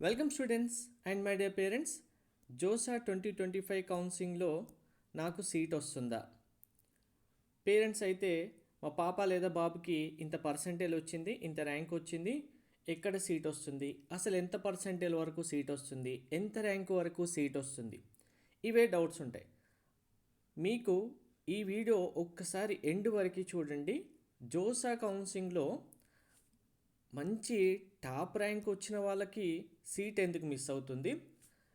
Welcome students and my dear parents JoSAA twenty twenty five కౌన్సిలింగ్లో నాకు seat వస్తుందా? Parents అయితే మా పాప లేదా బాబుకి ఇంత పర్సంటేజ్ వచ్చింది ఇంత ర్యాంక్ వచ్చింది ఎక్కడ సీట్ వస్తుంది? అసలు ఎంత పర్సంటేజ్ వరకు సీట్ వస్తుంది? ఎంత ర్యాంక్ వరకు సీట్ వస్తుంది? ఇవే డౌట్స్ ఉంటాయి. మీకు ఈ వీడియో ఒక్కసారి ఎండ్ వరకు చూడండి. జోసా కౌన్సిలింగ్లో మంచి టాప్ ర్యాంక్ వచ్చిన వాళ్ళకి సీట్ ఎందుకు మిస్ అవుతుంది?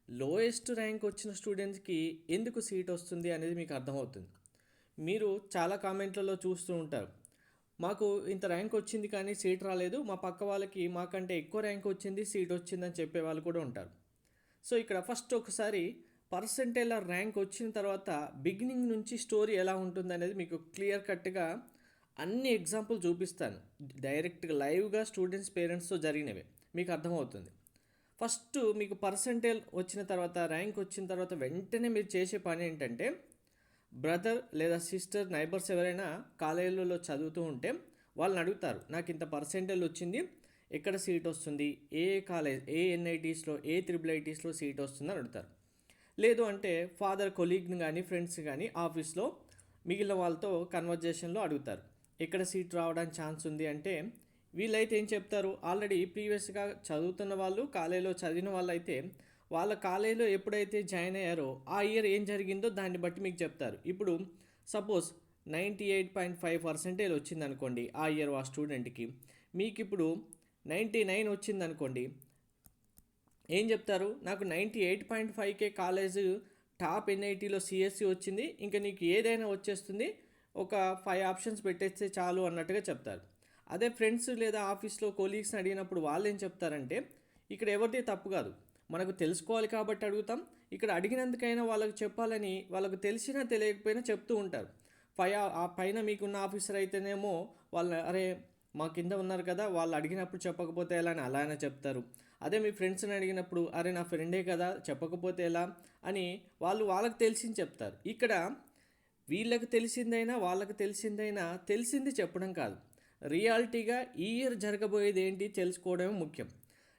లోయెస్ట్ ర్యాంక్ వచ్చిన స్టూడెంట్స్కి ఎందుకు సీట్ వస్తుంది అనేది మీకు అర్థమవుతుంది. మీరు చాలా కామెంట్లలో చూస్తూ ఉంటారు. మాకు ఇంత ర్యాంక్ వచ్చింది కానీ సీట్ రాలేదు. మా పక్క వాళ్ళకి మాకంటే ఎక్కువ ర్యాంక్ వచ్చింది సీట్ వచ్చిందని చెప్పే వాళ్ళు కూడా ఉంటారు. సో ఇక్కడ ఫస్ట్ ఒకసారి పర్సంటేజ్ ర్యాంక్ వచ్చిన తర్వాత బిగినింగ్ నుంచి స్టోరీ ఎలా ఉంటుంది అనేది మీకు క్లియర్ కట్గా అన్ని ఎగ్జాంపుల్ చూపిస్తాను. డైరెక్ట్గా లైవ్గా స్టూడెంట్స్ పేరెంట్స్తో జరిగినవి. మీకు అర్థమవుతుంది. ఫస్ట్ మీకు పర్సంటేజ్ వచ్చిన తర్వాత ర్యాంక్ వచ్చిన తర్వాత వెంటనే మీరు చేసే పని ఏంటంటే బ్రదర్ లేదా సిస్టర్ నైబర్స్ ఎవరైనా కాలేజీలలో చదువుతూ ఉంటే వాళ్ళని అడుగుతారు నాకు ఇంత పర్సెంటేజ్ వచ్చింది ఎక్కడ సీట్ వస్తుంది? ఏ కాలేజ్ ఏ ఎన్ఐటీస్లో ఏ త్రిబుల్ ఐటీస్లో సీట్ వస్తుందని అడుగుతారు. లేదు అంటే ఫాదర్ కొలీగ్ని కానీ ఫ్రెండ్స్ కానీ ఆఫీస్లో మిగిలిన వాళ్ళతో కన్వర్జేషన్లో అడుగుతారు. ఎక్కడ సీట్ రావడానికి ఛాన్స్ ఉంది? అంటే వీళ్ళైతే ఏం చెప్తారు? ఆల్రెడీ ప్రీవియస్గా చదువుతున్న వాళ్ళు కాలేజీలో చదివిన వాళ్ళు అయితే వాళ్ళ కాలేజీలో ఎప్పుడైతే జాయిన్ అయ్యారో ఆ ఇయర్ ఏం జరిగిందో దాన్ని బట్టి మీకు చెప్తారు. ఇప్పుడు suppose ninety eight point five percentage వచ్చింది అనుకోండి ఆ ఇయర్ ఆ స్టూడెంట్కి. మీకు ఇప్పుడు నైంటీ నైన్ వచ్చింది అనుకోండి ఏం చెప్తారు? నాకు నైంటీ ఎయిట్ పాయింట్ ఫైవ్కే కాలేజ్ టాప్ ఎన్ఐటీలో సిఎస్సి వచ్చింది ఇంకా నీకు ఏదైనా వచ్చేస్తుంది ఒక ఫైవ్ ఆప్షన్స్ పెట్టేస్తే చాలు అన్నట్టుగా చెప్తారు. అదే ఫ్రెండ్స్ లేదా ఆఫీస్లో కొలీగ్స్ని అడిగినప్పుడు వాళ్ళు ఏం చెప్తారంటే ఇక్కడ ఎవరిది తప్పు కాదు. మనకు తెలుసుకోవాలి కాబట్టి అడుగుతాం. ఇక్కడ అడిగినందుకైనా వాళ్ళకి చెప్పాలని వాళ్ళకు తెలిసినా తెలియకపోయినా చెప్తూ ఉంటారు. పై ఆ పైన మీకున్న ఆఫీసర్ అయితేనేమో వాళ్ళు అరే మా కింద ఉన్నారు కదా వాళ్ళు అడిగినప్పుడు చెప్పకపోతే ఎలా? అని అలానే చెప్తారు. అదే మీ ఫ్రెండ్స్ని అడిగినప్పుడు అరే నా ఫ్రెండే కదా చెప్పకపోతే ఎలా? అని వాళ్ళు వాళ్ళకి తెలిసింది చెప్తారు. ఇక్కడ వీళ్ళకి తెలిసిందైనా వాళ్ళకి తెలిసిందైనా తెలిసింది చెప్పడం కాదు. రియాలిటీగా ఈ ఇయర్ జరగబోయేది ఏంటి తెలుసుకోవడమే ముఖ్యం.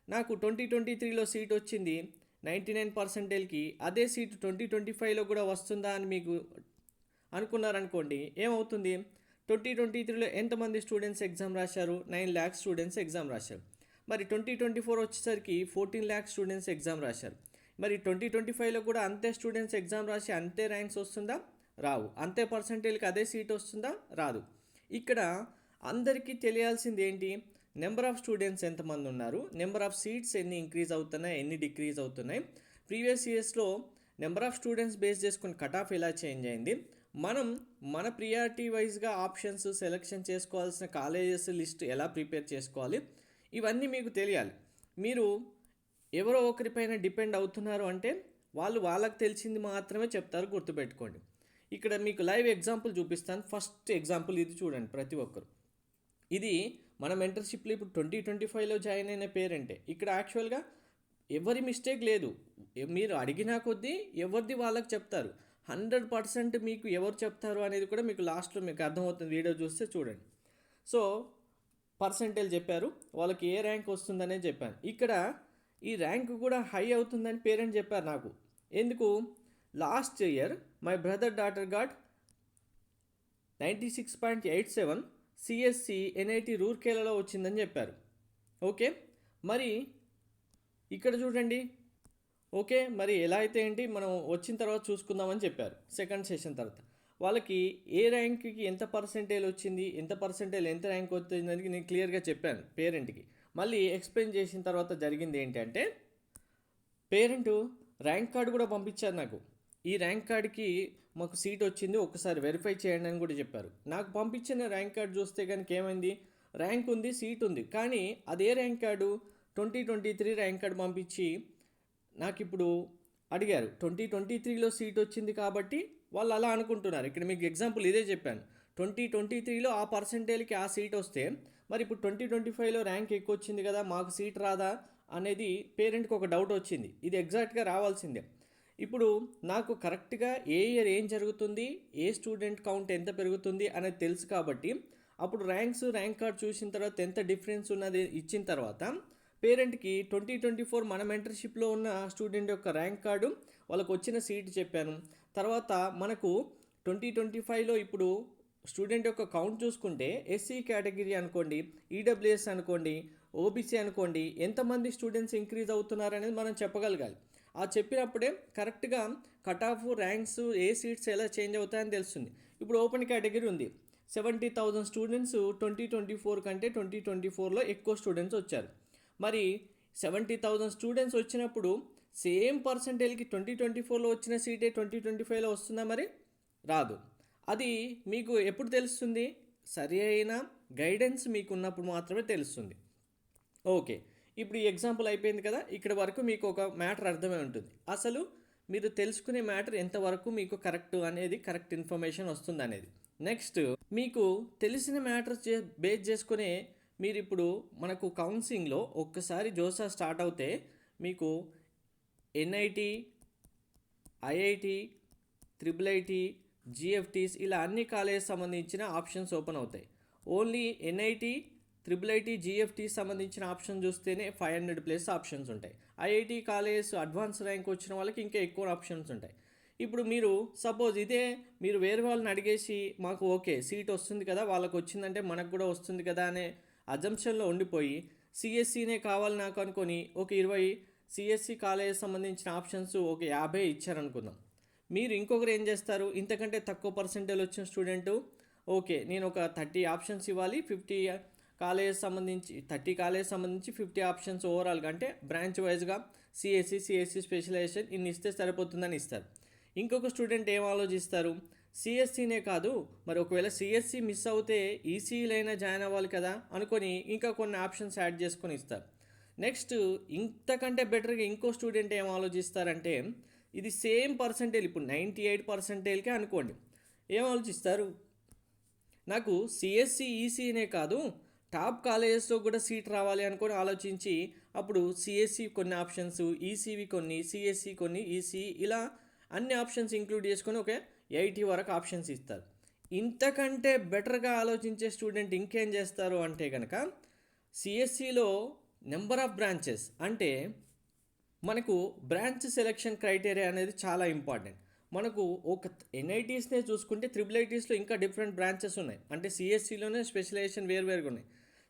నాకు ట్వంటీ ట్వంటీ త్రీలో సీట్ వచ్చింది. నైంటీ నైన్ పర్సెంటేజ్కి అదే సీటు ట్వంటీ ట్వంటీ ఫైవ్లో కూడా వస్తుందా అని మీకు అనుకున్నారనుకోండి ఏమవుతుంది? ట్వంటీ ట్వంటీ త్రీలో ఎంతమంది స్టూడెంట్స్ ఎగ్జామ్ రాశారు? నైన్ ల్యాక్స్ స్టూడెంట్స్ ఎగ్జామ్ రాశారు. మరి ట్వంటీ ట్వంటీ ఫోర్ వచ్చేసరికి ఫోర్టీన్ ల్యాక్స్ స్టూడెంట్స్ ఎగ్జామ్ రాశారు. మరి ట్వంటీ ట్వంటీ ఫైవ్లో కూడా అంతే స్టూడెంట్స్ ఎగ్జామ్ రాసి అంతే ర్యాంక్స్ వస్తుందా? రావు. అంతే పర్సంటేజ్కి అదే సీట్ వస్తుందా? రాదు. ఇక్కడ అందరికీ తెలియాల్సింది ఏంటి నెంబర్ ఆఫ్ స్టూడెంట్స్ ఎంతమంది ఉన్నారు? నెంబర్ ఆఫ్ సీట్స్ ఎన్ని ఇంక్రీజ్ అవుతున్నాయి? ఎన్ని డిక్రీజ్ అవుతున్నాయి? ప్రీవియస్ ఇయర్స్లో నెంబర్ ఆఫ్ స్టూడెంట్స్ బేస్ చేసుకుని కట్ ఆఫ్ ఎలా చేంజ్ అయింది? మనం మన ప్రియారిటీ వైజ్గా ఆప్షన్స్ సెలెక్షన్ చేసుకోవాల్సిన కాలేజెస్ లిస్ట్ ఎలా ప్రిపేర్ చేసుకోవాలి? ఇవన్నీ మీకు తెలియాలి. మీరు ఎవరో ఒకరిపైన డిపెండ్ అవుతున్నారు అంటే వాళ్ళు వాళ్ళకి తెలిసింది మాత్రమే చెప్తారు గుర్తుపెట్టుకోండి. ఇక్కడ మీకు లైవ్ ఎగ్జాంపుల్ చూపిస్తాను. ఫస్ట్ ఎగ్జాంపుల్ ఇది చూడండి ప్రతి ఒక్కరు. ఇది మన మెంటర్షిప్లో ఇప్పుడు ట్వంటీ ట్వంటీ ఫైవ్లో జాయిన్ అయిన పేరెంటే. ఇక్కడ యాక్చువల్గా ఎవరి మిస్టేక్ లేదు. మీరు అడిగినా కొద్దీ ఎవరిది వాళ్ళకి చెప్తారు. హండ్రెడ్ పర్సెంట్ మీకు ఎవరు చెప్తారు అనేది కూడా మీకు లాస్ట్లో మీకు అర్థమవుతుంది. వీడియో చూస్తే చూడండి. సో పర్సెంటేజ్ చెప్పారు. వాళ్ళకి ఏ ర్యాంక్ వస్తుందనే చెప్పాను. ఇక్కడ ఈ ర్యాంక్ కూడా హై అవుతుందని పేరెంట్ చెప్పారు నాకు. ఎందుకు? Last year my brother daughter got ninety six point eight seven CSE NIT రూర్కేలలో వచ్చిందని చెప్పారు. ఓకే? మరి ఇక్కడ చూడండి. ఓకే? మరి ఎలా అయితే ఏంటి? మనం వచ్చిన తర్వాత చూసుకుందామని చెప్పారు. సెకండ్ సెషన్ తర్వాత. వాళ్ళకి ఏ ర్యాంక్కి ఎంత పర్సెంటేజ్ వచ్చింది? ఎంత పర్సెంటేజ్ ఎంత ర్యాంక్ వచ్చిందని నేను క్లియర్గా చెప్పాను పేరెంట్కి. మళ్ళీ ఎక్స్ప్లెయిన్ చేసిన తర్వాత జరిగింది ఏంటంటే పేరెంట్ ర్యాంక్ కార్డు కూడా పంపించారు నాకు. ఈ ర్యాంక్ కార్డ్కి మాకు సీట్ వచ్చింది ఒకసారి వెరిఫై చేయండి అని కూడా చెప్పారు. నాకు పంపించిన ర్యాంక్ కార్డు చూస్తే కనుక ఏమైంది? ర్యాంక్ ఉంది సీట్ ఉంది. కానీ అదే rank card twenty twenty three rank card పంపించి నాకు ఇప్పుడు అడిగారు. ట్వంటీ ట్వంటీ త్రీలో సీట్ వచ్చింది కాబట్టి వాళ్ళు అలా అనుకుంటున్నారు. ఇక్కడ మీకు ఎగ్జాంపుల్ ఇదే చెప్పాను. ట్వంటీ ట్వంటీ త్రీలో ఆ పర్సంటేజ్కి ఆ సీట్ వస్తే మరి ఇప్పుడు ట్వంటీ ట్వంటీ ఫైవ్లో ర్యాంక్ ఎక్కువ వచ్చింది కదా మాకు సీట్ రాదా అనేది పేరెంట్కి ఒక డౌట్ వచ్చింది. ఇది ఎగ్జాక్ట్గా రావాల్సిందే. ఇప్పుడు నాకు కరెక్ట్గా ఏ ఇయర్ ఏం జరుగుతుంది? ఏ స్టూడెంట్ కౌంట్ ఎంత పెరుగుతుంది? అనేది తెలుసు కాబట్టి అప్పుడు ర్యాంక్స్ ర్యాంక్ కార్డ్ చూసిన తర్వాత ఎంత డిఫరెన్స్ ఉన్నది ఇచ్చిన తర్వాత పేరెంట్కి ట్వంటీ ట్వంటీ ఫోర్ మన మెంటర్షిప్లో ఉన్న స్టూడెంట్ యొక్క ర్యాంక్ కార్డు వాళ్ళకు వచ్చిన సీట్ చెప్పాను. తర్వాత మనకు ట్వంటీ ట్వంటీ ఫైవ్లో ఇప్పుడు స్టూడెంట్ యొక్క కౌంట్ చూసుకుంటే ఎస్సీ కేటగిరీ అనుకోండి ఈడబ్ల్యూఎస్ అనుకోండి ఓబీసీ అనుకోండి ఎంతమంది స్టూడెంట్స్ ఇంక్రీజ్ అవుతున్నారనేది మనం చెప్పగలగాలి. ఆ చెప్పినప్పుడే కరెక్ట్గా కట్ ఆఫ్ ర్యాంక్స్ ఏ సీట్స్ ఎలా చేంజ్ అవుతాయని తెలుస్తుంది. ఇప్పుడు ఓపెన్ కేటగిరీ ఉంది. Seventy thousand students twenty twenty four కంటే ట్వంటీ ట్వంటీ ఫోర్లో ఎక్కువ స్టూడెంట్స్ వచ్చారు. మరి సెవెంటీ థౌజండ్ స్టూడెంట్స్ వచ్చినప్పుడు సేమ్ పర్సంటేజ్కి ట్వంటీ ట్వంటీ ఫోర్లో వచ్చిన సీటే ట్వంటీ ట్వంటీ ఫైవ్లో వస్తుందా మరి? రాదు. అది మీకు ఎప్పుడు తెలుస్తుంది? సరి అయిన గైడెన్స్ మీకు ఉన్నప్పుడు మాత్రమే తెలుస్తుంది. ఓకే. ఇప్పుడు ఈ ఎగ్జాంపుల్ అయిపోయింది కదా ఇక్కడ వరకు మీకు ఒక మ్యాటర్ అర్థమై ఉంటుంది. అసలు మీరు తెలుసుకునే మ్యాటర్ ఎంతవరకు మీకు కరెక్ట్ అనేది కరెక్ట్ ఇన్ఫర్మేషన్ వస్తుంది అనేది. నెక్స్ట్ మీకు తెలిసిన మ్యాటర్ చే బేస్ చేసుకునే మీరు ఇప్పుడు మనకు కౌన్సిలింగ్లో ఒక్కసారి జోసా స్టార్ట్ అవుతే మీకు NIT IIT triple IT GFTs ఇలా అన్ని కాలేజ్ సంబంధించిన ఆప్షన్స్ ఓపెన్ అవుతాయి. Only NIT triple IT GFT సంబంధించిన ఆప్షన్ చూస్తేనే ఫైవ్ హండ్రెడ్ ప్లస్ ఆప్షన్స్ ఉంటాయి. ఐఐటి కాలేజ్ అడ్వాన్స్ ర్యాంక్ వచ్చిన వాళ్ళకి ఇంకా ఎక్కువ ఆప్షన్స్ ఉంటాయి. ఇప్పుడు మీరు సపోజ్ ఇదే మీరు వేరే వాళ్ళని అడిగేసి మాకు ఓకే సీట్ వస్తుంది కదా వాళ్ళకు వచ్చిందంటే మనకు కూడా వస్తుంది కదా అనే అజంప్షన్లో ఉండిపోయి సిఎస్సినే కావాలి నాకు అనుకొని ఒక ఇరవై సిఎస్సి కాలేజ్ సంబంధించిన ఆప్షన్స్ ఒక యాభై ఇచ్చారనుకుందాం. మీరు ఇంకొకరు ఏం చేస్తారు? ఇంతకంటే తక్కువ పర్సెంటేజ్ వచ్చిన స్టూడెంట్ ఓకే నేను ఒక థర్టీ ఆప్షన్స్ ఇవ్వాలి ఫిఫ్టీ కాలేజ్ సంబంధించి థర్టీ కాలేజ్ సంబంధించి ఫిఫ్టీ ఆప్షన్స్ ఓవరాల్గా అంటే బ్రాంచ్ వైజ్గా సిఎస్సి సిఎస్సి స్పెషలైజేషన్ ఇన్ని ఇస్తే సరిపోతుందని ఇస్తారు. ఇంకొక స్టూడెంట్ ఏం ఆలోచిస్తారు? సిఎస్సినే కాదు మరి ఒకవేళ సిఎస్సి మిస్ అవుతే ఈసీలైనా జాయిన్ అవ్వాలి కదా అనుకొని ఇంకా కొన్ని ఆప్షన్స్ యాడ్ చేసుకొని ఇస్తారు. నెక్స్ట్ ఇంతకంటే బెటర్గా ఇంకో స్టూడెంట్ ఏం ఆలోచిస్తారంటే ఇది సేమ్ పర్సంటేజ్ ఇప్పుడు నైంటీ ఎయిట్ పర్సంటేజ్కే అనుకోండి. ఏం ఆలోచిస్తారు? నాకు సిఎస్సి ఈసీనే కాదు టాప్ కాలేజెస్లో కూడా సీట్ రావాలి అనుకొని ఆలోచించి అప్పుడు సిఎస్సి కొన్ని ఆప్షన్స్ ఈసీవి కొన్ని సిఎస్సి కొన్ని ఈసీ ఇలా అన్ని ఆప్షన్స్ ఇంక్లూడ్ చేసుకొని ఒక ఎయిటీ వరకు ఆప్షన్స్ ఇస్తారు. ఇంతకంటే బెటర్గా ఆలోచించే స్టూడెంట్ ఇంకేం చేస్తారు అంటే కనుక సిఎస్సిలో నెంబర్ ఆఫ్ బ్రాంచెస్ అంటే మనకు బ్రాంచ్ సెలెక్షన్ క్రైటీరియా అనేది చాలా ఇంపార్టెంట్. మనకు ఒక ఎన్ఐటీస్నే చూసుకుంటే త్రిబుల్ ఐటీస్లో ఇంకా డిఫరెంట్ బ్రాంచెస్ ఉన్నాయి. అంటే సిఎస్సిలోనే స్పెషలైజేషన్ వేరువేరుగా ఉన్నాయి.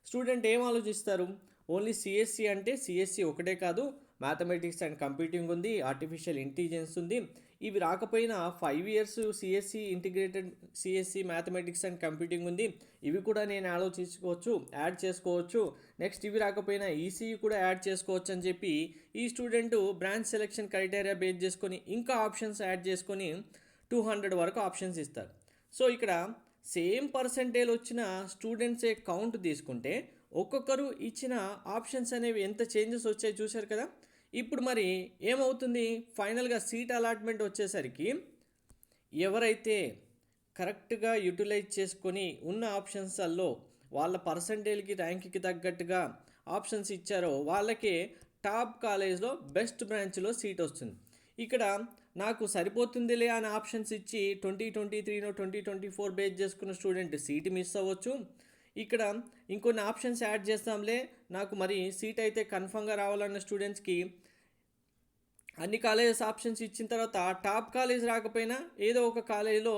స్టూడెంట్ ఏం ఆలోచిస్తారు? ఓన్లీ సిఎస్సి అంటే సిఎస్సి ఒకటే కాదు మ్యాథమెటిక్స్ అండ్ కంప్యూటింగ్ ఉంది ఆర్టిఫిషియల్ ఇంటెలిజెన్స్ ఉంది. ఇవి రాకపోయినా five years CSE integrated CSE mathematics and computing ఉంది. ఇవి కూడా నేను ఆలోచించుకోవచ్చు యాడ్ చేసుకోవచ్చు. నెక్స్ట్ ఇవి రాకపోయినా ఈసీఈ కూడా యాడ్ చేసుకోవచ్చు అని చెప్పి ఈ student branch selection criteria base చేసుకొని ఇంకా ఆప్షన్స్ యాడ్ చేసుకొని టూ హండ్రెడ్ వరకు ఆప్షన్స్ ఇస్తారు. సో ఇక్కడ సేమ్ పర్సంటేజ్ వచ్చిన స్టూడెంట్సే కౌంట్ తీసుకుంటే ఒక్కొక్కరు ఇచ్చిన ఆప్షన్స్ అనేవి ఎంత చేంజెస్ వచ్చాయి చూశారు కదా? ఇప్పుడు మరి ఏమవుతుంది? ఫైనల్గా సీట్ అలాట్మెంట్ వచ్చేసరికి ఎవరైతే కరెక్ట్గా యూటిలైజ్ చేసుకొని ఉన్న ఆప్షన్స్లో వాళ్ళ పర్సంటేజ్కి ర్యాంక్కి తగ్గట్టుగా ఆప్షన్స్ ఇచ్చారో వాళ్ళకే టాప్ కాలేజ్లో బెస్ట్ బ్రాంచ్లో సీట్ వస్తుంది. ఇక్కడ నాకు సరిపోతుందిలే అని ఆప్షన్స్ ఇచ్చి ట్వంటీ ట్వంటీ త్రీనో ట్వంటీ ట్వంటీ ఫోర్ బేస్ చేసుకున్న స్టూడెంట్ సీట్ మిస్ అవ్వచ్చు. ఇక్కడ ఇంకొన్ని ఆప్షన్స్ యాడ్ చేస్తాంలే. నాకు మరి సీట్ అయితే కన్ఫర్మ్గా రావాలన్న స్టూడెంట్స్కి అన్ని కాలేజెస్ ఆప్షన్స్ ఇచ్చిన తర్వాత టాప్ కాలేజ్ రాకపోయినా ఏదో ఒక కాలేజీలో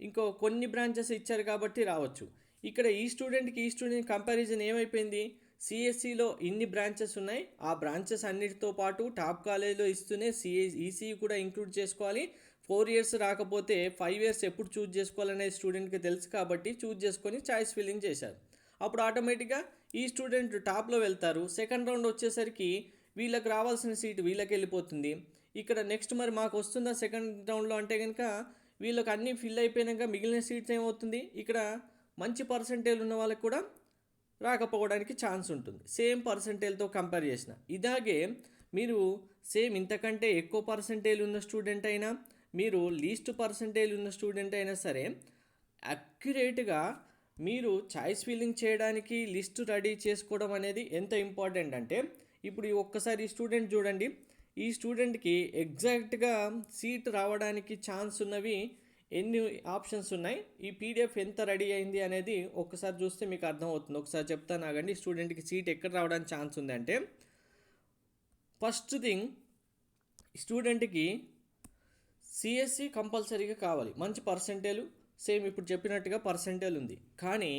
ఇంకో కొన్ని బ్రాంచెస్ ఇచ్చారు కాబట్టి రావచ్చు. ఇక్కడ ఈ స్టూడెంట్కి ఈ స్టూడెంట్ కంపారిజన్ ఏమైపోయింది? సిఎస్సిలో ఇన్ని బ్రాంచెస్ ఉన్నాయి. ఆ బ్రాంచెస్ అన్నిటితో పాటు టాప్ కాలేజీలో ఇస్తూనే సిఏ ఈసీఈ కూడా ఇంక్లూడ్ చేసుకోవాలి. ఫోర్ ఇయర్స్ రాకపోతే ఫైవ్ ఇయర్స్ ఎప్పుడు చూజ్ చేసుకోవాలనే స్టూడెంట్కి తెలుసు కాబట్టి చూజ్ చేసుకొని చాయిస్ ఫిల్లింగ్ చేశారు. అప్పుడు ఆటోమేటిక్గా ఈ స్టూడెంట్ టాప్లో వెళ్తారు. సెకండ్ రౌండ్ వచ్చేసరికి వీళ్ళకి రావాల్సిన సీట్ వీళ్ళకి వెళ్ళిపోతుంది. ఇక్కడ నెక్స్ట్ మరి మాకు వస్తుందా సెకండ్ రౌండ్లో అంటే కనుక వీళ్ళకి అన్నీ ఫిల్ అయిపోయాక మిగిలిన సీట్స్ ఏమవుతుంది? ఇక్కడ మంచి పర్సంటేజ్ ఉన్న వాళ్ళకి కూడా రాకపోవడానికి ఛాన్స్ ఉంటుంది. సేమ్ పర్సంటేజ్తో కంపేర్ చేసిన. ఇలాగే మీరు సేమ్ ఇంతకంటే ఎక్కువ పర్సంటేజ్ ఉన్న స్టూడెంట్ అయినా మీరు లీస్ట్ పర్సంటేజ్ ఉన్న స్టూడెంట్ అయినా సరే అక్యురేట్గా మీరు చాయిస్ ఫిల్లింగ్ చేయడానికి లిస్ట్ రెడీ చేసుకోవడం అనేది ఎంత ఇంపార్టెంట్ అంటే ఇప్పుడు ఈ ఒక్కసారి ఈ స్టూడెంట్ చూడండి. ఈ స్టూడెంట్కి ఎగ్జాక్ట్గా సీట్ రావడానికి ఛాన్స్ ఉన్నవి ఎన్ని ఆప్షన్స్ ఉన్నాయి? ఈ పీడిఎఫ్ ఎంత రెడీ అయింది అనేది ఒక్కసారి చూస్తే మీకు అర్థమవుతుంది. ఒకసారి చెప్తాను ఆగండి స్టూడెంట్కి సీట్ ఎక్కడ రావడానికి ఛాన్స్ ఉందంటే ఫస్ట్ థింగ్ స్టూడెంట్కి సిఎస్సి కంపల్సరీగా కావాలి. మంచి పర్సంటేజ్ సేమ్ ఇప్పుడు చెప్పినట్టుగా పర్సంటేజ్ ఉంది. కానీ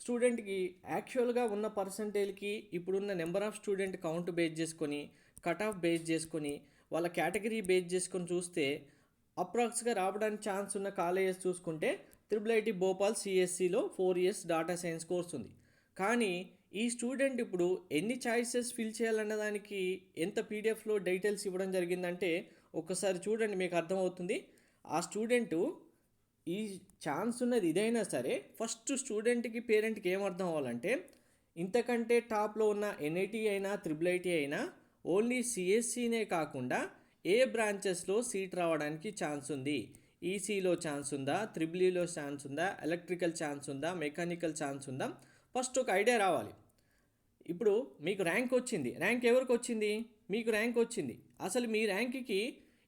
స్టూడెంట్కి యాక్చువల్గా ఉన్న పర్సంటేజ్కి ఇప్పుడున్న number of student count base చేసుకొని కట్ ఆఫ్ బేస్ చేసుకొని వాళ్ళ కేటగిరీ బేస్ చేసుకొని చూస్తే అప్రాక్స్గా రావడానికి ఛాన్స్ ఉన్న కాలేజెస్ చూసుకుంటే triple IT Bhopal సిఎస్సిలో four years data science course ఉంది. కానీ ఈ స్టూడెంట్ ఇప్పుడు ఎన్ని చాయిసెస్ ఫిల్ చేయాలన్న దానికి ఎంత పీడిఎఫ్లో డీటెయిల్స్ ఇవ్వడం జరిగిందంటే ఒక్కసారి చూడండి మీకు అర్థమవుతుంది. ఆ స్టూడెంటు ఈ ఛాన్స్ ఉన్నది ఇదైనా సరే ఫస్ట్ స్టూడెంట్కి పేరెంట్కి ఏం అర్థం అవ్వాలంటే ఇంతకంటే టాప్లో ఉన్న ఎన్ఐటి అయినా త్రిబుల్ ఐటీ అయినా ఓన్లీ సిఎస్సినే కాకుండా ఏ బ్రాంచెస్లో సీట్ రావడానికి ఛాన్స్ ఉంది? ఈసీలో ఛాన్స్ ఉందా? త్రిబులీలో ఛాన్స్ ఉందా? ఎలక్ట్రికల్ ఛాన్స్ ఉందా? మెకానికల్ ఛాన్స్ ఉందా? ఫస్ట్ ఒక ఐడియా రావాలి. ఇప్పుడు మీకు ర్యాంక్ వచ్చింది. ర్యాంక్ ఎవరికి వచ్చింది? మీకు ర్యాంక్ వచ్చింది. అసలు మీ ర్యాంక్కి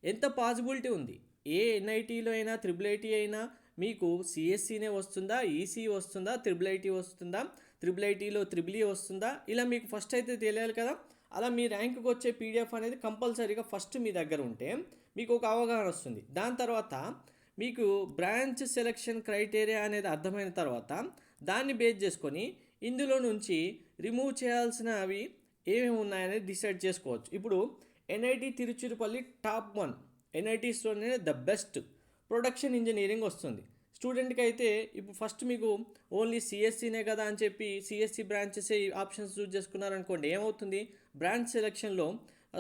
ఎంత పాసిబిలిటీ ఉంది? ఏ ఎన్ఐటీలో అయినా త్రిబుల్ ఐటీ అయినా మీకు సిఎస్సీనే వస్తుందా? ఈసీ వస్తుందా? త్రిబుల్ ఐటీ వస్తుందా? త్రిబుల్ ఐటీలో త్రిబుల్ ఈ వస్తుందా? ఇలా మీకు ఫస్ట్ అయితే తెలియాలి కదా. అలా మీ ర్యాంకుకి వచ్చే పీడిఎఫ్ అనేది కంపల్సరీగా ఫస్ట్ మీ దగ్గర ఉంటే మీకు ఒక అవగాహన వస్తుంది. దాని తర్వాత మీకు బ్రాంచ్ సెలక్షన్ క్రైటీరియా అనేది అర్థమైన తర్వాత దాన్ని బేస్ చేసుకొని ఇందులో నుంచి రిమూవ్ చేయాల్సినవి ఏమేమి ఉన్నాయనేది డిసైడ్ చేసుకోవచ్చు. ఇప్పుడు ఎన్ఐటి తిరుచిరుపల్లి టాప్ వన్ ఎన్ఐటీస్లోనే ద బెస్ట్ ప్రొడక్షన్ ఇంజనీరింగ్ వస్తుంది. స్టూడెంట్కి అయితే ఇప్పుడు ఫస్ట్ మీకు ఓన్లీ సిఎస్సినే కదా అని చెప్పి సిఎస్సి బ్రాంచెస్ ఆప్షన్స్ చూస్ చేసుకున్నారనుకోండి ఏమవుతుంది? బ్రాంచ్ సెలెక్షన్లో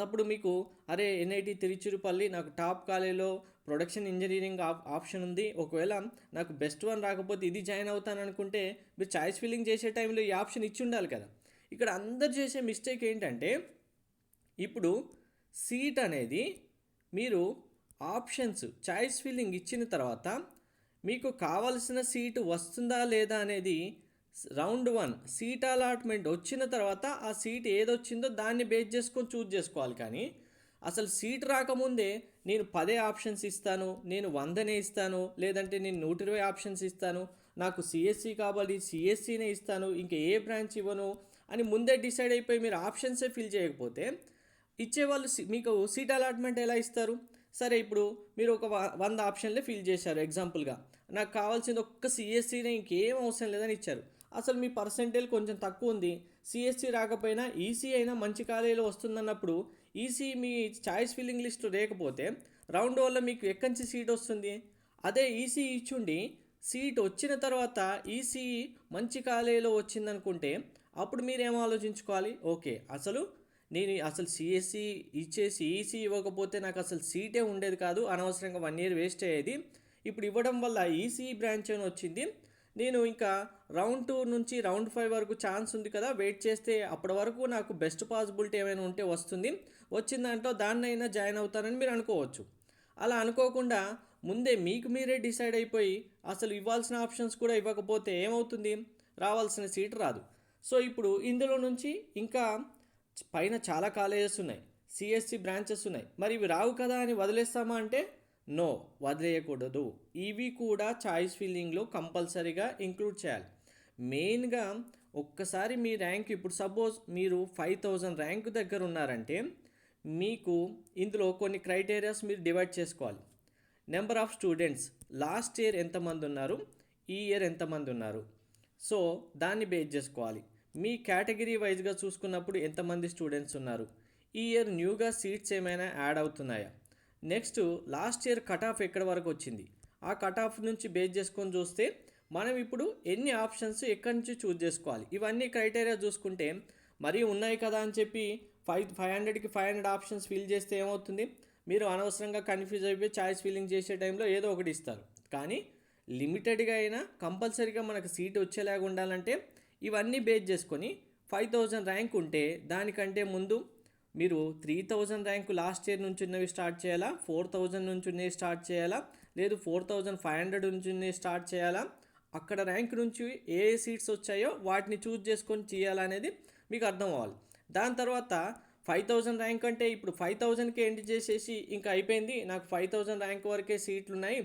అప్పుడు మీకు అరే ఎన్ఐటి తిరుచిరుపల్లి నాకు టాప్ కాలేజీలో ప్రొడక్షన్ ఇంజనీరింగ్ ఆప్ ఆప్షన్ ఉంది. ఒకవేళ నాకు బెస్ట్ వన్ రాకపోతే ఇది జాయిన్ అవుతాను అనుకుంటే మీరు చాయిస్ ఫిల్లింగ్ చేసే టైంలో ఈ ఆప్షన్ ఇచ్చి ఉండాలి కదా. ఇక్కడ అందరు చేసే మిస్టేక్ ఏంటంటే ఇప్పుడు సీట్ అనేది మీరు ఆప్షన్స్ చాయిస్ ఫిల్లింగ్ ఇచ్చిన తర్వాత మీకు కావలసిన సీటు వస్తుందా లేదా అనేది రౌండ్ వన్ సీట్ అలాట్మెంట్ వచ్చిన తర్వాత ఆ సీట్ ఏదొచ్చిందో దాన్ని బేస్ చేసుకొని చూజ్ చేసుకోవాలి కానీ అసలు సీట్ రాకముందే నేను పదే ఆప్షన్స్ ఇస్తాను నేను వందనే ఇస్తాను లేదంటే నేను నూట ఇరవై ఆప్షన్స్ ఇస్తాను నాకు సిఎస్సి కాబట్టి సిఎస్సినే ఇస్తాను ఇంకా ఏ బ్రాంచ్ ఇవ్వను అని ముందే డిసైడ్ అయిపోయి మీరు ఆప్షన్సే ఫిల్ చేయకపోతే ఇచ్చేవాళ్ళు మీకు సీట్ అలాట్మెంట్ ఎలా ఇస్తారు? సరే ఇప్పుడు మీరు ఒక వంద ఆప్షన్లే ఫిల్ చేశారు ఎగ్జాంపుల్గా. నాకు కావాల్సింది ఒక్క సిఎస్సినే ఇంకేం అవసరం లేదని ఇచ్చారు. అసలు మీ పర్సంటేజ్ కొంచెం తక్కువ ఉంది. సిఎస్సి రాకపోయినా ఈసీ అయినా మంచి కాలేజీలో వస్తుందన్నప్పుడు ఈసీ మీ చాయిస్ ఫిల్లింగ్ లిస్ట్ లేకపోతే రౌండ్ వల్ల మీకు ఎక్కడి నుంచి సీట్ వస్తుంది? అదే ఈసీ ఇచ్చుండి సీట్ వచ్చిన తర్వాత ఈసీ మంచి కాలేజీలో వచ్చిందనుకుంటే అప్పుడు మీరేం ఆలోచించుకోవాలి? ఓకే అసలు నేను అసలు సిఎస్సి ఇచ్చేసి ఈసీ ఇవ్వకపోతే నాకు అసలు సీటే ఉండేది కాదు. అనవసరంగా వన్ ఇయర్ వేస్ట్ అయ్యేది. ఇప్పుడు ఇవ్వడం వల్ల ఈసీ బ్రాంచ్ అని వచ్చింది? నేను ఇంకా రౌండ్ టూ నుంచి రౌండ్ ఫైవ్ వరకు ఛాన్స్ ఉంది కదా వెయిట్ చేస్తే అప్పటి వరకు నాకు బెస్ట్ పాసిబిలిటీ ఏమైనా ఉంటే వస్తుంది. వచ్చిన దాంట్లో దాన్నైనా జాయిన్ అవుతానని మీరు అనుకోవచ్చు. అలా అనుకోకుండా ముందే మీకు మీరే డిసైడ్ అయిపోయి అసలు ఇవ్వాల్సిన ఆప్షన్స్ కూడా ఇవ్వకపోతే ఏమవుతుంది? రావాల్సిన సీట్ రాదు. సో ఇప్పుడు ఇందులో నుంచి ఇంకా పైన చాలా కాలేజెస్ ఉన్నాయి. సిఎస్సి బ్రాంచెస్ ఉన్నాయి. మరి ఇవి రావు కదా అని వదిలేస్తామా అంటే నో వదిలేయకూడదు. ఇవి కూడా చాయిస్ ఫిల్లింగ్లో కంపల్సరీగా ఇంక్లూడ్ చేయాలి. మెయిన్గా ఒక్కసారి మీ ర్యాంక్ ఇప్పుడు సపోజ్ మీరు ఫైవ్ థౌజండ్ ర్యాంక్ దగ్గర ఉన్నారంటే మీకు ఇందులో కొన్ని క్రైటీరియాస్ మీరు డివైడ్ చేసుకోవాలి. Number of students last year ఎంతమంది ఉన్నారు? ఈ ఇయర్ ఎంతమంది ఉన్నారు? సో దాన్ని బేస్ చేసుకోవాలి. మీ కేటగిరీ వైజ్గా చూసుకున్నప్పుడు ఎంతమంది స్టూడెంట్స్ ఉన్నారు? ఈ ఇయర్ న్యూగా సీట్స్ ఏమైనా యాడ్ అవుతున్నాయా? Next last year cut off ఎక్కడి వరకు వచ్చింది? ఆ కట్ ఆఫ్ నుంచి బేస్ చేసుకొని చూస్తే మనం ఇప్పుడు ఎన్ని ఆప్షన్స్ ఎక్కడి నుంచి చూస్ చేసుకోవాలి? ఇవన్నీ క్రైటీరియా చూసుకుంటే మరీ ఉన్నాయి కదా అని చెప్పి ఫైవ్ ఫైవ్ హండ్రెడ్కి ఫైవ్ హండ్రెడ్ ఆప్షన్స్ ఫిల్ చేస్తే ఏమవుతుంది? మీరు అనవసరంగా కన్ఫ్యూజ్ అయిపోయి చాయిస్ ఫిల్లింగ్ చేసే టైంలో ఏదో ఒకటి ఇస్తారు. కానీ లిమిటెడ్గా అయినా కంపల్సరీగా మనకు సీట్ వచ్చేలాగా ఉండాలంటే ఇవన్నీ బేస్ చేసుకొని ఫైవ్ థౌజండ్ ర్యాంక్ ఉంటే దానికంటే ముందు మీరు three thousand rank last year నుంచి ఉన్నవి స్టార్ట్ చేయాలా? ఫోర్ థౌజండ్ నుంచి ఉన్నవి స్టార్ట్ చేయాలా? లేదు ఫోర్ థౌజండ్ ఫైవ్ హండ్రెడ్ నుంచి ఉన్నవి స్టార్ట్ చేయాలా? అక్కడ ర్యాంక్ నుంచి ఏ ఏ సీట్స్ వచ్చాయో వాటిని చూజ్ చేసుకొని చేయాలనేది మీకు అర్థం అవ్వాలి. దాని తర్వాత ఫైవ్ థౌజండ్ ర్యాంక్ అంటే ఇప్పుడు ఫైవ్ థౌజండ్కి ఎండ్ చేసేసి ఇంకా అయిపోయింది. నాకు ఫైవ్ థౌజండ్ ర్యాంక్ వరకే సీట్లు ఉన్నాయి.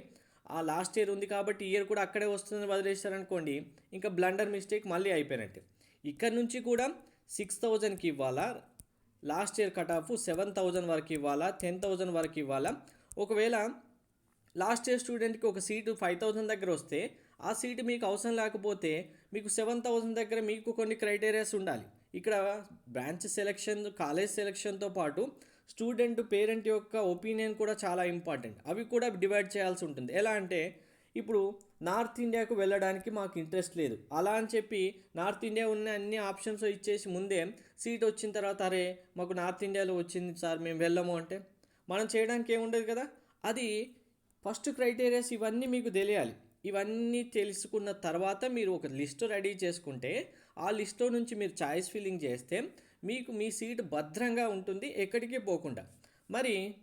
ఆ లాస్ట్ ఇయర్ ఉంది కాబట్టి ఇయర్ కూడా అక్కడే వస్తుందని వదిలేశారనుకోండి ఇంకా బ్లండర్ మిస్టేక్ మళ్ళీ అయిపోయినట్టు. ఇక్కడ నుంచి కూడా సిక్స్ థౌజండ్కి ఇవ్వాలా? Last year cut off seven thousand వరకు ఇవ్వాలా టెన్ థౌజండ్ వరకు ఇవ్వాలా? ఒకవేళ లాస్ట్ ఇయర్ స్టూడెంట్కి ఒక సీటు ఫైవ్ థౌజండ్ దగ్గర వస్తే ఆ సీటు మీకు అవసరం లేకపోతే మీకు సెవెన్ థౌజండ్ దగ్గర మీకు కొన్ని క్రైటీరియాస్ ఉండాలి. ఇక్కడ బ్రాంచ్ సెలెక్షన్ కాలేజ్ సెలెక్షన్తో పాటు స్టూడెంట్ పేరెంట్ యొక్క ఒపీనియన్ కూడా చాలా ఇంపార్టెంట్. అవి కూడా డివైడ్ చేయాల్సి ఉంటుంది. ఎలా అంటే ఇప్పుడు నార్త్ ఇండియాకు వెళ్ళడానికి మాకు ఇంట్రెస్ట్ లేదు. అలా అని చెప్పి నార్త్ ఇండియా ఉన్న అన్ని ఆప్షన్స్ ఇచ్చేసి ముందే సీట్ వచ్చిన తర్వాత అరే మాకు నార్త్ ఇండియాలో వచ్చింది సార్ మేము వెళ్ళము అంటే మనం చేయడానికి ఏముండదు కదా? అది ఫస్ట్ క్రైటీరియాస్ ఇవన్నీ మీకు తెలియాలి. ఇవన్నీ తెలుసుకున్న తర్వాత మీరు ఒక లిస్ట్ రెడీ చేసుకుంటే ఆ లిస్ట్లో నుంచి మీరు చాయిస్ ఫిల్లింగ్ చేస్తే మీకు మీ సీట్ భద్రంగా ఉంటుంది ఎక్కడికి పోకుండా. మరి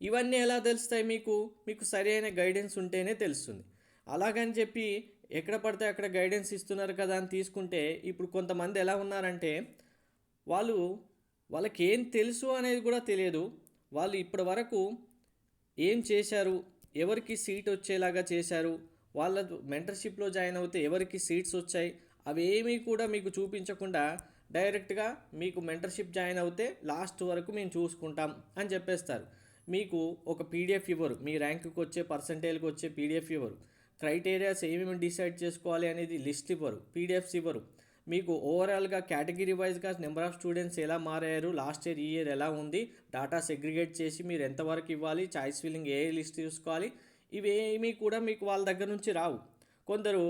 ఇవన్నీ ఎలా తెలుస్తాయి మీకు? మీకు సరైన గైడెన్స్ ఉంటేనే తెలుస్తుంది. అలాగని చెప్పి ఎక్కడ పడితే అక్కడ గైడెన్స్ ఇస్తున్నారు కదా అని తీసుకుంటే ఇప్పుడు కొంతమంది ఎలా ఉన్నారంటే వాళ్ళు వాళ్ళకి ఏం తెలుసు అనేది కూడా తెలియదు. వాళ్ళు ఇప్పటి వరకు ఏం చేశారు? ఎవరికి సీట్ వచ్చేలాగా చేశారు? వాళ్ళ మెంటర్షిప్లో జాయిన్ అవుతే ఎవరికి సీట్స్ వచ్చాయి? అవేమీ కూడా మీకు చూపించకుండా డైరెక్ట్గా మీకు మెంటర్షిప్ జాయిన్ అవుతే లాస్ట్ వరకు మేము చూసుకుంటాం అని చెప్పేస్తారు. మీకు ఒక పీడిఎఫ్ ఇవ్వరు. మీ ర్యాంకుకి వచ్చే పర్సంటేజ్కి వచ్చే పీడిఎఫ్ ఇవ్వరు. క్రైటీరియాస్ ఏమేమి డిసైడ్ చేసుకోవాలి అనేది లిస్ట్ ఇవ్వరు. పీడిఎఫ్స్ ఇవ్వరు. మీకు ఓవరాల్గా కేటగిరీ వైజ్గా నెంబర్ ఆఫ్ స్టూడెంట్స్ ఎలా మారారు లాస్ట్ ఇయర్ ఈ ఇయర్ ఎలా ఉంది డాటా సెగ్రిగేట్ చేసి మీరు ఎంతవరకు ఇవ్వాలి చాయిస్ ఫిల్లింగ్ ఏ లిస్ట్ చూసుకోవాలి ఇవేమీ కూడా మీకు వాళ్ళ దగ్గర నుంచి రావు. కొందరు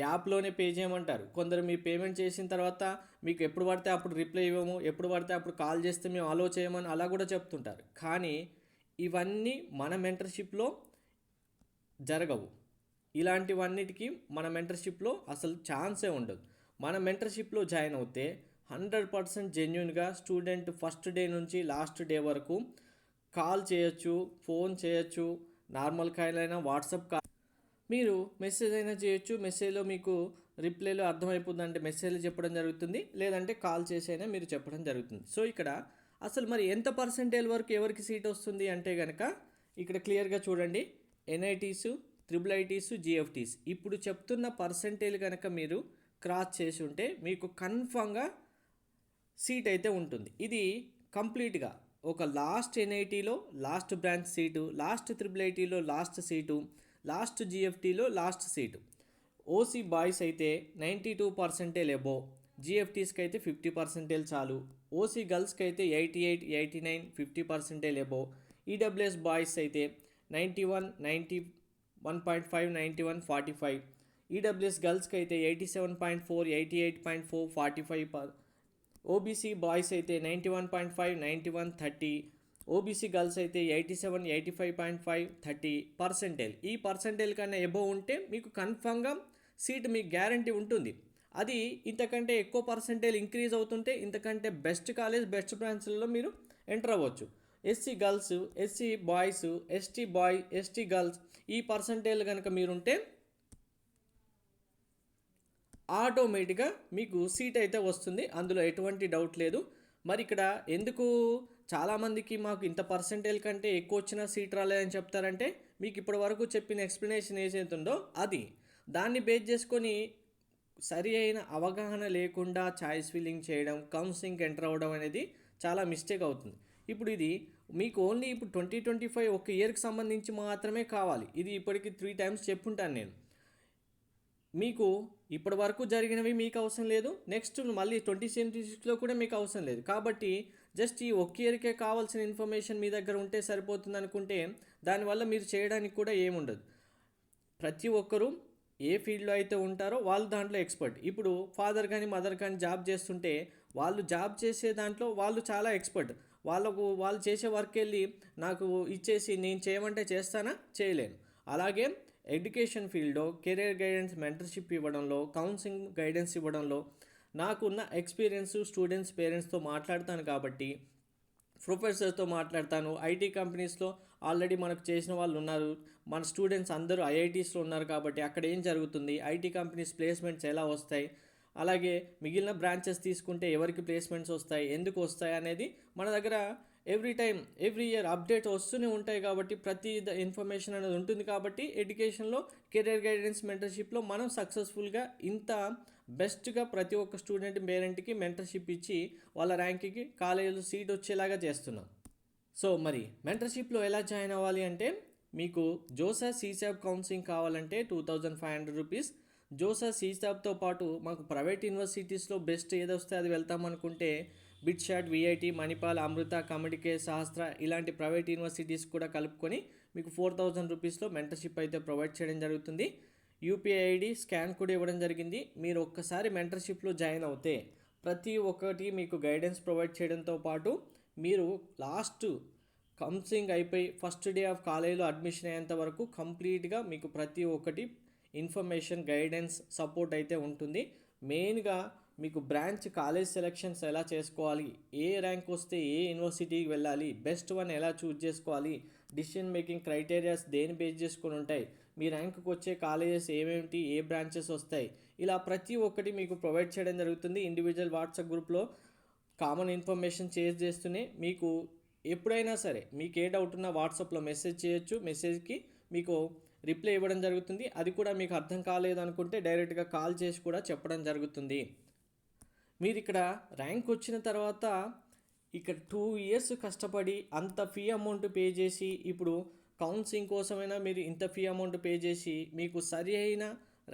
యాప్లోనే పే చేయమంటారు. కొందరు మీ పేమెంట్ చేసిన తర్వాత మీకు ఎప్పుడు పడితే అప్పుడు రిప్లై ఇవ్వము ఎప్పుడు పడితే అప్పుడు కాల్ చేస్తే మేము అలో చేయమని అలా కూడా చెప్తుంటారు. కానీ ఇవన్నీ మన మెంటర్షిప్లో జరగవు. ఇలాంటివన్నిటికీ మన మెంటర్షిప్లో అసలు ఛాన్సే ఉండదు. మన మెంటర్షిప్లో జాయిన్ అవుతే హండ్రెడ్ పర్సెంట్ జెన్యున్గా స్టూడెంట్ ఫస్ట్ డే నుంచి లాస్ట్ డే వరకు కాల్ చేయొచ్చు ఫోన్ చేయొచ్చు నార్మల్ కాయలైనా వాట్సాప్ కాల్ మీరు మెసేజ్ అయినా చేయొచ్చు మెసేజ్లో మీకు రిప్లైలో అర్థమైపోతుందంటే మెసేజ్లో చెప్పడం జరుగుతుంది లేదంటే కాల్ చేసి అయినా మీరు చెప్పడం జరుగుతుంది. సో ఇక్కడ అసలు మరి ఎంత పర్సెంటేజ్ వరకు ఎవరికి సీట్ వస్తుంది అంటే కనుక ఇక్కడ క్లియర్గా చూడండి. NITs triple ITs GFTs. ఇప్పుడు చెప్తున్న పర్సెంటేజ్ కనుక మీరు క్రాస్ చేసి ఉంటే మీకు కన్ఫామ్గా సీట్ అయితే ఉంటుంది. ఇది కంప్లీట్గా ఒక last ఎన్ఐటీలో last branch seat last triple ఐటీలో లాస్ట్ సీటు లాస్ట్ జిఎఫ్టీలో లాస్ట్ సీటు. ఓసీ బాయ్స్ అయితే నైంటీ టూ పర్సెంటేజ్ ఎబో జిఎఫ్టీస్కి అయితే ఫిఫ్టీ పర్సెంటేజ్ చాలు. ఓసీ గర్ల్స్కి అయితే eighty eight eighty nine fifty percentage above EWS boys అయితే ninety one ninety one point five ninety one forty five. EWS గర్ల్స్కి అయితే eighty seven point four eighty eight point four forty five per OBC boys అయితే ninety one point five ninety one thirty. OBC girls అయితే eighty seven eighty five point five thirty percentage ఈ percentage కన్నా above ఉంటే మీకు కన్ఫామ్గా seat మీకు guarantee ఉంటుంది. అది ఇంతకంటే ఎక్కువ పర్సెంటేజ్ ఇంక్రీజ్ అవుతుంటే ఇంతకంటే బెస్ట్ కాలేజ్ బెస్ట్ బ్రాంచ్లలో మీరు ఎంటర్ అవ్వచ్చు. SC girls SC boys ST boy ST girls ఈ పర్సంటేజ్ కనుక మీరుంటే ఆటోమేటిక్గా మీకు సీట్ అయితే వస్తుంది. అందులో ఎటువంటి డౌట్ లేదు. మరి ఇక్కడ ఎందుకు చాలామందికి మాకు ఇంత పర్సంటేజ్ కంటే ఎక్కువ వచ్చిన సీట్ రాలేదని చెప్తారంటే మీకు ఇప్పటి వరకు చెప్పిన ఎక్స్ప్లెనేషన్ ఏదైతే ఉందో అది. దాన్ని బేస్ చేసుకొని సరి అయిన అవగాహన లేకుండా ఛాయిస్ ఫిల్లింగ్ చేయడం కౌన్సిలింగ్ ఎంటర్ అవ్వడం అనేది చాలా మిస్టేక్ అవుతుంది. ఇప్పుడు ఇది మీకు ఓన్లీ ఇప్పుడు ట్వంటీ ట్వంటీ ఫైవ్ ఒక ఇయర్కి సంబంధించి మాత్రమే కావాలి. ఇది ఇప్పటికి త్రీ టైమ్స్ చెప్పుంటాను నేను. మీకు ఇప్పటి వరకు జరిగినవి మీకు అవసరం లేదు. నెక్స్ట్ మళ్ళీ ట్వంటీ సెవెంటీ సిక్స్లో కూడా మీకు అవసరం లేదు. కాబట్టి జస్ట్ ఈ ఒక్క ఇయర్కే కావాల్సిన ఇన్ఫర్మేషన్ మీ దగ్గర ఉంటే సరిపోతుంది అనుకుంటే దానివల్ల మీరు చేయడానికి కూడా ఏముండదు. ప్రతి ఒక్కరూ ఏ ఫీల్డ్లో అయితే ఉంటారో వాళ్ళు దాంట్లో ఎక్స్పర్ట్. ఇప్పుడు ఫాదర్ కానీ మదర్ కానీ జాబ్ చేస్తుంటే వాళ్ళు జాబ్ చేసే దాంట్లో వాళ్ళు చాలా ఎక్స్పర్ట్. వాళ్ళకు వాళ్ళు చేసే వర్క్ వెళ్ళి నాకు ఇచ్చేసి నేను చేయమంటే చేస్తానా? చేయలేను. అలాగే ఎడ్యుకేషన్ ఫీల్డ్లో కెరీర్ గైడెన్స్ మెంటర్షిప్ ఇవ్వడంలో కౌన్సిలింగ్ గైడెన్స్ ఇవ్వడంలో నాకున్న ఎక్స్పీరియన్స్ స్టూడెంట్స్ పేరెంట్స్తో మాట్లాడతాను కాబట్టి ప్రొఫెసర్తో మాట్లాడతాను. ఐటీ కంపెనీస్లో ఆల్రెడీ మనకు చేసిన వాళ్ళు ఉన్నారు. మన స్టూడెంట్స్ అందరూ ఐఐటీస్లో ఉన్నారు కాబట్టి అక్కడ ఏం జరుగుతుంది? ఐటీ కంపెనీస్ ప్లేస్మెంట్స్ ఎలా వస్తాయి? అలాగే మిగిలిన బ్రాంచెస్ తీసుకుంటే ఎవరికి ప్లేస్మెంట్స్ వస్తాయి? ఎందుకు వస్తాయి? అనేది మన దగ్గర every time every year update వస్తూనే ఉంటాయి కాబట్టి ప్రతి ఇన్ఫర్మేషన్ అనేది ఉంటుంది కాబట్టి ఎడ్యుకేషన్లో కెరీర్ గైడెన్స్ మెంటర్షిప్లో మనం సక్సెస్ఫుల్గా ఇంత బెస్ట్గా ప్రతి ఒక్క స్టూడెంట్ పేరెంట్కి మెంటర్షిప్ ఇచ్చి వాళ్ళ ర్యాంక్కి కాలేజీలో సీట్ వచ్చేలాగా చేస్తున్నాం. సో మరి మెంటర్షిప్లో ఎలా జాయిన్ అవ్వాలి అంటే మీకు జోసా సీసాబ్ కౌన్సిలింగ్ కావాలంటే two thousand five hundred rupees. JoSAA సీసాబ్తో పాటు మాకు ప్రైవేట్ యూనివర్సిటీస్లో బెస్ట్ ఏదొస్తే అది వెళ్తామనుకుంటే బిట్ బిట్షాట్ విఐటి మణిపాల్ అమృత కమిడికే సహస్ర ఇలాంటి ప్రైవేట్ యూనివర్సిటీస్ కూడా కలుపుకొని మీకు ఫోర్ థౌజండ్ రూపీస్లో మెంటర్షిప్ అయితే ప్రొవైడ్ చేయడం జరుగుతుంది. యూపీఐ ఐడి స్కాన్ కూడా ఇవ్వడం జరిగింది. మీరు ఒక్కసారి మెంటర్షిప్లో జాయిన్ అవుతే ప్రతి ఒక్కటి మీకు గైడెన్స్ ప్రొవైడ్ చేయడంతో పాటు మీరు లాస్ట్ కౌన్సిలింగ్ అయిపోయి ఫస్ట్ డే ఆఫ్ కాలేజీలో అడ్మిషన్ అయ్యేంత వరకు కంప్లీట్గా మీకు ప్రతి ఒక్కటి ఇన్ఫర్మేషన్ గైడెన్స్ సపోర్ట్ అయితే ఉంటుంది. మెయిన్గా మీకు బ్రాంచ్ కాలేజ్ సెలెక్షన్స్ ఎలా చేసుకోవాలి ఏ ర్యాంక్ వస్తే ఏ యూనివర్సిటీకి వెళ్ళాలి బెస్ట్ వన్ ఎలా చూజ్ చేసుకోవాలి డిసిషన్ మేకింగ్ క్రైటీరియాస్ దేని బేస్ చేసుకొని ఉంటాయి మీ ర్యాంక్కి వచ్చే కాలేజెస్ ఏమేమిటి ఏ బ్రాంచెస్ వస్తాయి ఇలా ప్రతి ఒక్కటి మీకు ప్రొవైడ్ చేయడం జరుగుతుంది. ఇండివిజువల్ వాట్సాప్ గ్రూప్లో కామన్ ఇన్ఫర్మేషన్ చేజ్ చేస్తూనే మీకు ఎప్పుడైనా సరే మీకు ఏ డౌట్ ఉన్నా వాట్సాప్లో మెసేజ్ చేయొచ్చు. మెసేజ్కి మీకు రిప్లై ఇవ్వడం జరుగుతుంది. అది కూడా మీకు అర్థం కాలేదు అనుకుంటే డైరెక్ట్గా కాల్ చేసి కూడా చెప్పడం జరుగుతుంది. మీరు ఇక్కడ ర్యాంక్ వచ్చిన తర్వాత ఇక్కడ టూ ఇయర్స్ కష్టపడి అంత ఫీ అమౌంట్ పే చేసి ఇప్పుడు కౌన్సిలింగ్ కోసమైనా మీరు ఇంత ఫీ అమౌంట్ పే చేసి మీకు సరి అయిన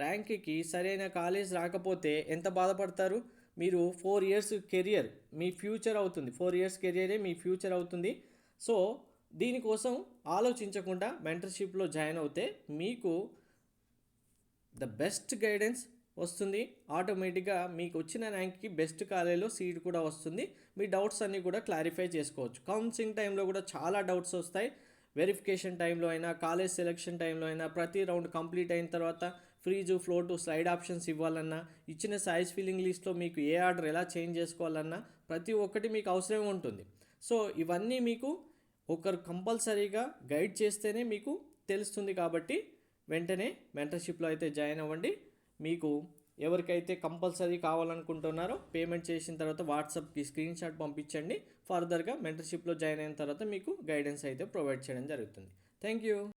ర్యాంక్కి సరైన కాలేజ్ రాకపోతే ఎంత బాధపడతారు? మీరు ఫోర్ ఇయర్స్ కెరియర్ మీ ఫ్యూచర్ అవుతుంది. ఫోర్ ఇయర్స్ కెరియరే మీ ఫ్యూచర్ అవుతుంది. సో దీనికోసం ఆలోచించకుండా మెంటర్షిప్లో జాయిన్ అవుతే మీకు ద బెస్ట్ గైడెన్స్ వస్తుంది. ఆటోమేటిక్గా మీకు వచ్చిన ర్యాంక్కి బెస్ట్ కాలేజీలో సీట్ కూడా వస్తుంది. మీ డౌట్స్ అన్నీ కూడా క్లారిఫై చేసుకోవచ్చు. కౌన్సిలింగ్ టైంలో కూడా చాలా డౌట్స్ వస్తాయి. వెరిఫికేషన్ టైంలో అయినా కాలేజ్ సెలెక్షన్ టైంలో అయినా ప్రతి రౌండ్ కంప్లీట్ అయిన తర్వాత ఫ్రీజు ఫ్లోటు స్లైడ్ ఆప్షన్స్ ఇవ్వాలన్నా ఇచ్చిన సైజ్ ఫిల్లింగ్ లిస్ట్లో మీకు ఏ ఆర్డర్ ఎలా చేంజ్ చేసుకోవాలన్నా ప్రతి ఒక్కటి మీకు అవసరం ఉంటుంది. సో ఇవన్నీ మీకు ఒకరు కంపల్సరీగా గైడ్ చేస్తేనే మీకు తెలుస్తుంది కాబట్టి వెంటనే మెంటర్షిప్లో అయితే జాయిన్ అవ్వండి. మీకు ఎవరికైతే కంపల్సరీ కావాలనుకుంటున్నారో పేమెంట్ చేసిన తర్వాత వాట్సాప్కి స్క్రీన్ షాట్ పంపించండి. ఫర్దర్గా మెంటర్షిప్లో జాయిన్ అయిన తర్వాత మీకు గైడెన్స్ అయితే ప్రొవైడ్ చేయడం జరుగుతుంది. Thank you